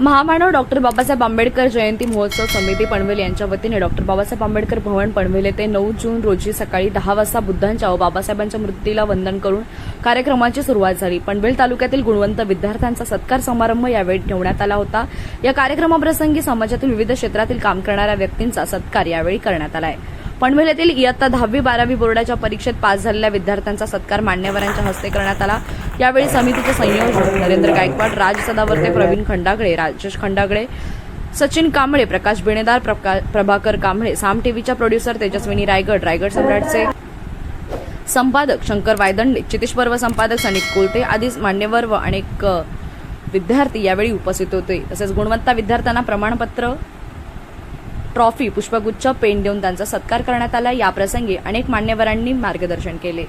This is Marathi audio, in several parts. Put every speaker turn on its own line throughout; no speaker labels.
महामानव डॉक्टर बाबासाहेब आंबेडकर जयंती महोत्सव समिती पनवेल यांच्या वतीने डॉक्टर बाबासाहेब आंबेडकर भवन पनवेल येथे नऊ जून रोजी सकाळी दहा वाजता बुद्धांच्या व बाबासाहेबांच्या मूर्तीला वंदन करून कार्यक्रमाची सुरुवात झाली. पनवेल तालुक्यातील गुणवंत विद्यार्थ्यांचा सत्कार समारंभ यावेळी ठेवण्यात आला होता. या कार्यक्रमाप्रसंगी समाजातील विविध क्षेत्रातील काम करणाऱ्या व्यक्तींचा सत्कार यावेळी करण्यात आला आहे. पनवेल इयत्ता दहावी बारावी बोर्डाच्या परीक्षेत पास झालेल्या विद्यार्थ्यांचा सत्कार मान्यवरांच्या हस्ते करण्यात आला. यावेळी समितीचे संयोजक नरेंद्र गायकवाड राज सदावर्ते प्रवीण खंडागळे राजेश खंडागळे सचिन कांबळे प्रकाश बेणेदार प्रका- प्रभाकर कांबळे साम टीव्हीच्या प्रोड्युसर तेजस्विनी रायगड रायगड सम्राटचे संपादक शंकर वायदंडे चितेश पर्व संपादक सनिक कोलते आदी मान्यवर व अनेक विद्यार्थी यावेळी उपस्थित होते. तसेच गुणवत्ता विद्यार्थ्यांना प्रमाणपत्र ट्रॉफी पुष्पगुच्छ पेन देऊन त्यांचा सत्कार करण्यात आला. याप्रसंगी अनेक मान्यवरांनी मार्गदर्शन केले.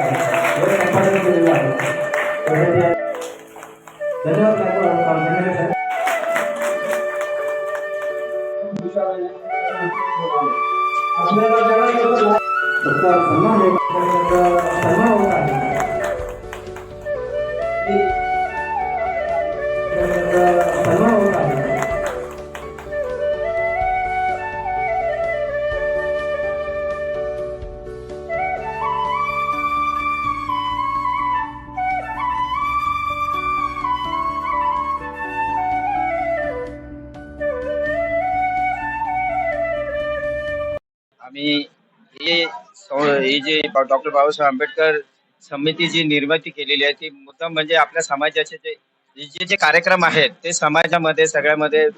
आम्ही ही जे डॉक्टर बाबासाहेब आंबेडकर समिती जी निर्मिती केलेली आहे ती मुद्दाम म्हणजे आपल्या समाजाचे जे जे जे कार्यक्रम आहेत ते समाजामध्ये सगळ्यामध्ये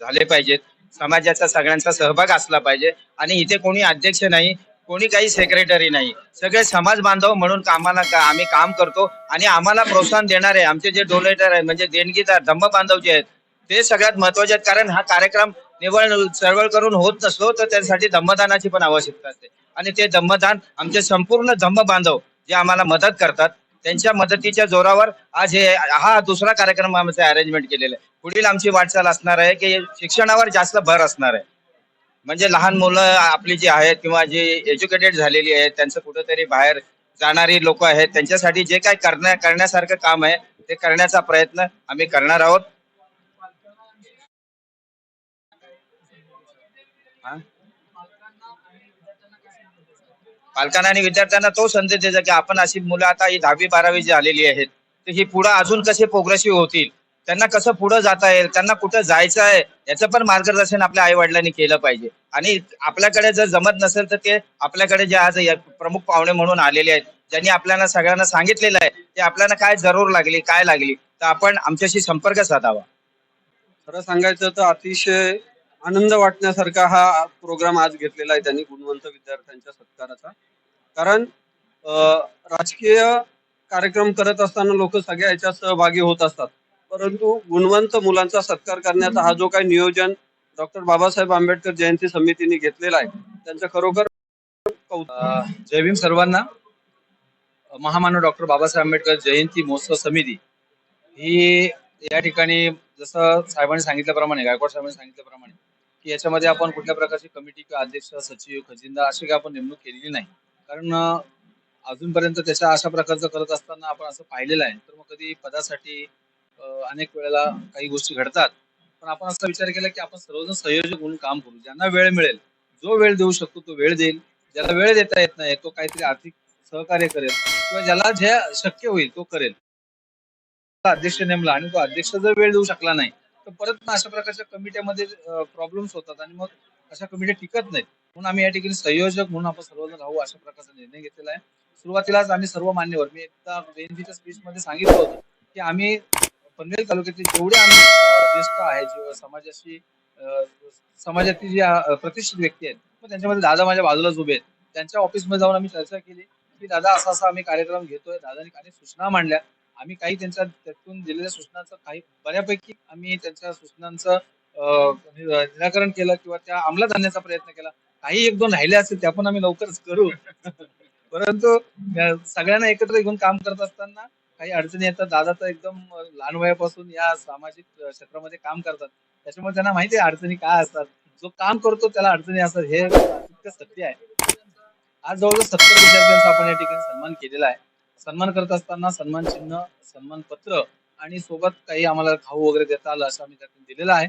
झाले पाहिजेत. समाजाचा सगळ्यांचा सहभाग असला पाहिजे. आणि इथे कोणी अध्यक्ष नाही कोणी काही सेक्रेटरी नाही. सगळे समाज बांधव म्हणून कामाला का आम्ही काम करतो. आणि आम्हाला प्रोत्साहन देणारे आमचे जे डोनेटर आहेत म्हणजे देणगीदार धम्म बांधव जे आहेत ते सगळ्यात महत्त्वाचे आहेत. कारण हा कार्यक्रम निवड चळवळ करून होत नसतो तर त्यासाठी धम्मदानाची पण आवश्यकता असते. आणि ते धम्मदान आमचे संपूर्ण धम्म बांधव जे आम्हाला मदत करतात त्यांच्या मदतीच्या जोरावर आज हे हा दुसरा कार्यक्रम आमचं अरेंजमेंट केलेला आहे. पुढील आमची वाटचाल असणार आहे की शिक्षणावर जास्त भर असणार आहे. म्हणजे लहान मुलं आपली जी आहेत किंवा जी एज्युकेटेड झालेली आहेत त्यांचं कुठेतरी बाहेर जाणारी लोक आहेत त्यांच्यासाठी जे काही करण्या करण्यासारखं काम आहे ते करण्याचा प्रयत्न आम्ही करणार आहोत. पालकांना आणि विद्यार्थ्यांना तो संदेश द्यायचा की आपण अशी मुलं आता ही दहावी बारावी जी आलेली आहेत तर ही पुढे अजून कसे प्रोग्रेसिव्ह होतील? त्यांना कसं पुढे जाता येईल? त्यांना कुठं जायचं आहे? याचं पण मार्गदर्शन आपल्या आई वडिलांनी केलं पाहिजे. आणि आपल्याकडे जर जमत नसेल तर ते आपल्याकडे जे आज प्रमुख पाहुणे म्हणून आलेले आहेत ज्यांनी आपल्याला सगळ्यांना सांगितलेलं आहे ते आपल्याला काय जरूर लागली काय लागली तर आपण आमच्याशी संपर्क साधावा.
खरं सांगायचं तर अतिशय आनंद वाटण्यासारखा हा प्रोग्राम आज घेतलेला आहे त्यांनी गुणवंत विद्यार्थ्यांच्या सत्काराचा. कारण राजकीय कार्यक्रम करत असताना लोक सगळ्या याच्यात सहभागी होत असतात. परंतु गुणवंत मुलांचा सत्कार करण्याचा हा जो काही नियोजन डॉक्टर बाबासाहेब आंबेडकर जयंती समितीने घेतलेला आहे त्यांचं खरोखर
जय भीम सर्वांना. महामानव डॉक्टर बाबासाहेब आंबेडकर जयंती महोत्सव समिती. ही या ठिकाणी जसं साहेबांनी सांगितल्याप्रमाणे गायकवाड साहेबांनी सांगितल्याप्रमाणे की याच्यामध्ये आपण कुठल्या प्रकारची कमिटी किंवा अध्यक्ष सचिव खजिनदार अशी काही आपण नेमणूक केलेली नाही. कारण अजूनपर्यंत त्याच्या अशा प्रकारचं करत असताना आपण असं पाहिलेलं आहे. तर मग कधी पदासाठी अनेक वेळेला काही गोष्टी घडतात. पण आपण असा विचार केला की आपण सर्वजण संयोजक म्हणून काम करू. ज्यांना वेळ मिळेल जो वेळ देऊ शकतो तो वेळ देईल. ज्याला वेळ देता येत नाही तो काहीतरी आर्थिक सहकार्य करेल किंवा ज्याला जे शक्य होईल तो करेल. अध्यक्ष नेमला आणि तो अध्यक्ष जर वेळ देऊ शकला नाही तर परत मग अशा प्रकारच्या कमिट्यामध्ये प्रॉब्लेम्स होतात आणि मग अशा कमिट्या टिकत नाहीत. म्हणून आम्ही या ठिकाणी संयोजक म्हणून आपण सर्वजण राहू अशा प्रकारचा निर्णय घेतलेला आहे. सुरुवातीलाच आम्ही सर्व मान्यवर मी एकदा जयंतीच्या स्पीच मध्ये सांगितलं होतं की आम्ही पनवेल तालुक्यातील जेवढे आम्ही ज्येष्ठ आहे जे समाजाशी समाजातील जे प्रतिष्ठित व्यक्ती आहेत मग त्यांच्यामध्ये दादा माझ्या बाजूलाच उभे आहेत. त्यांच्या ऑफिसमध्ये जाऊन आम्ही चर्चा केली की दादा असा असा आम्ही कार्यक्रम घेतोय. दादानी काही सूचना मांडल्या. आम्ही काही त्यांच्या त्यातून दिलेल्या सूचनांचं काही बऱ्यापैकी आम्ही त्यांच्या सूचनांचं निराकरण केलं किंवा त्या अंमलात आणण्याचा प्रयत्न केला. काही एक दोन राहिले असतील त्या पण आम्ही लवकरच करू. परंतु सगळ्यांना एकत्र घेऊन काम करत असताना काही अडचणी येतात. दादा तर एकदम लहान वयापासून या सामाजिक क्षेत्रामध्ये काम करतात. त्याच्यामुळे त्यांना माहिती आहे अडचणी काय असतात. जो काम करतो त्याला अडचणी असतात हे तितकं सत्य आहे. आज जवळजवळ सत्तर विद्यार्थ्यांचा आपण या ठिकाणी सन्मान केलेला आहे. सन्मान करत असताना सन्मान चिन्ह सन्मान पत्र आणि सोबत काही आम्हाला खाऊ वगैरे देता आलं असं आम्ही त्यातून दिलेलं आहे.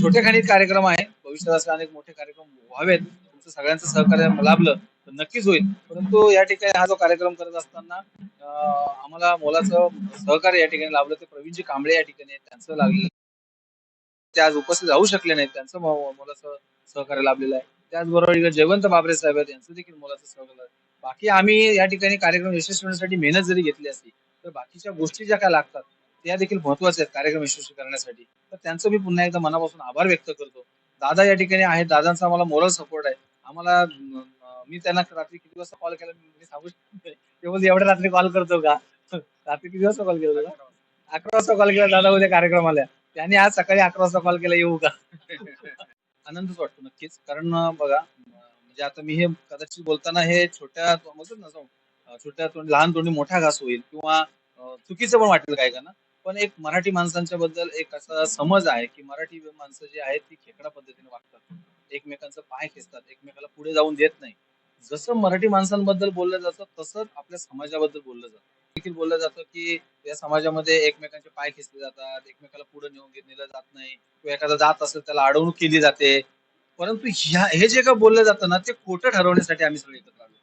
छोटे खाणीत कार्यक्रम आहे. भविष्यात असे अनेक मोठे कार्यक्रम व्हावेत. तुमचं सगळ्यांचं सहकार्य लाभलं तर नक्कीच होईल. परंतु या ठिकाणी हा जो कार्यक्रम करत असताना आम्हाला मोलाचं सहकार्य या ठिकाणी लाभलं. ते प्रवीणजी कांबळे या ठिकाणी त्यांचं लागलेलं ते आज उपस्थित राहू शकले नाहीत. त्यांचं मोलाचं सहकार्य लाभलेलं आहे. त्याचबरोबर इकडे जयवंत बाबरे साहेब आहेत. यांचं देखील मोलाचं सहकार्य बाकी आम्ही या ठिकाणी कार्यक्रम यशस्वी होण्यासाठी मेहनत जरी घेतली असती तर बाकीच्या गोष्टी ज्या काय लागतात त्या देखील महत्त्वाच्या आहेत कार्यक्रम यशस्वी करण्यासाठी. तर त्यांचं मी पुन्हा एकदा मनापासून आभार व्यक्त करतो. दादा या ठिकाणी आहेत. दादांचा आम्हाला मोरल सपोर्ट आहे. आम्हाला मी त्यांना रात्री किती वाजता कॉल केला मी सांगू शकत ते एवढ्या रात्री कॉल करतो का? रात्री किती वाजता कॉल केला अकरा वाजता कॉल केला दादा उद्या कार्यक्रम आल्या त्यांनी आज सकाळी अकरा वाजता कॉल केला येऊ का? आनंदच वाटतो नक्कीच. कारण बघा म्हणजे आता मी हे कदाचित बोलताना हे छोट्या ना छोट्या तोंडी लहान तोंडी मोठा घास होईल किंवा चुकीचं पण वाटेल काय का ना पण एक मराठी माणसांच्या बद्दल एक असा समज आहे की मराठी माणसं जी आहेत ती खेकडा पद्धतीने वागतात. एकमेकांचं पाय खेचतात एकमेकाला पुढे जाऊन देत नाही. जसं मराठी माणसांबद्दल बोललं जातं तसंच आपल्या समाजाबद्दल बोललं जातं. देखील बोललं जातं की या समाजामध्ये एकमेकांचे पाय खेचले जातात एकमेकाला पुढे नेऊन गे- नेलं जात नाही. किंवा एखादा जात असेल त्याला अडवणूक केली जाते. परंतु ह्या हे जे काय बोललं जातं ना ते खोटं ठरवण्यासाठी आम्ही सगळे एकत्र आलो.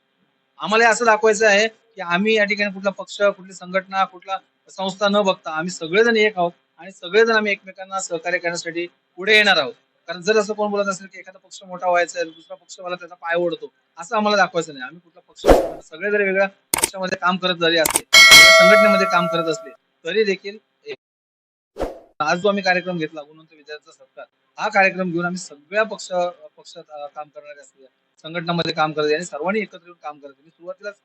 आम्हाला असं दाखवायचं आहे की आम्ही या ठिकाणी कुठला पक्ष कुठली संघटना कुठला संस्था न बघता आम्ही सगळेजण एक आहोत आणि सगळेजण आम्ही एकमेकांना सहकार्य करण्यासाठी पुढे येणार आहोत. कारण जर असं कोण बोलत असेल की एखादा पक्ष मोठा व्हायचा आहे दुसरा पक्ष मला त्याचा पाय ओढतो असं आम्हाला दाखवायचं नाही. आम्ही कुठला पक्ष सगळे जरी वेगळ्या पक्षामध्ये काम करत जरी असले संघटनेमध्ये काम करत असले तरी देखील एक- आज जो आम्ही कार्यक्रम घेतला गुणवंत विद्यार्थ्यांचा सत्कार हा कार्यक्रम घेऊन आम्ही सगळ्या पक्ष पक्षात काम करणारे असले संघटनामध्ये काम करत आणि सर्वांनी एकत्र येऊन काम करत मी सुरुवातीलाच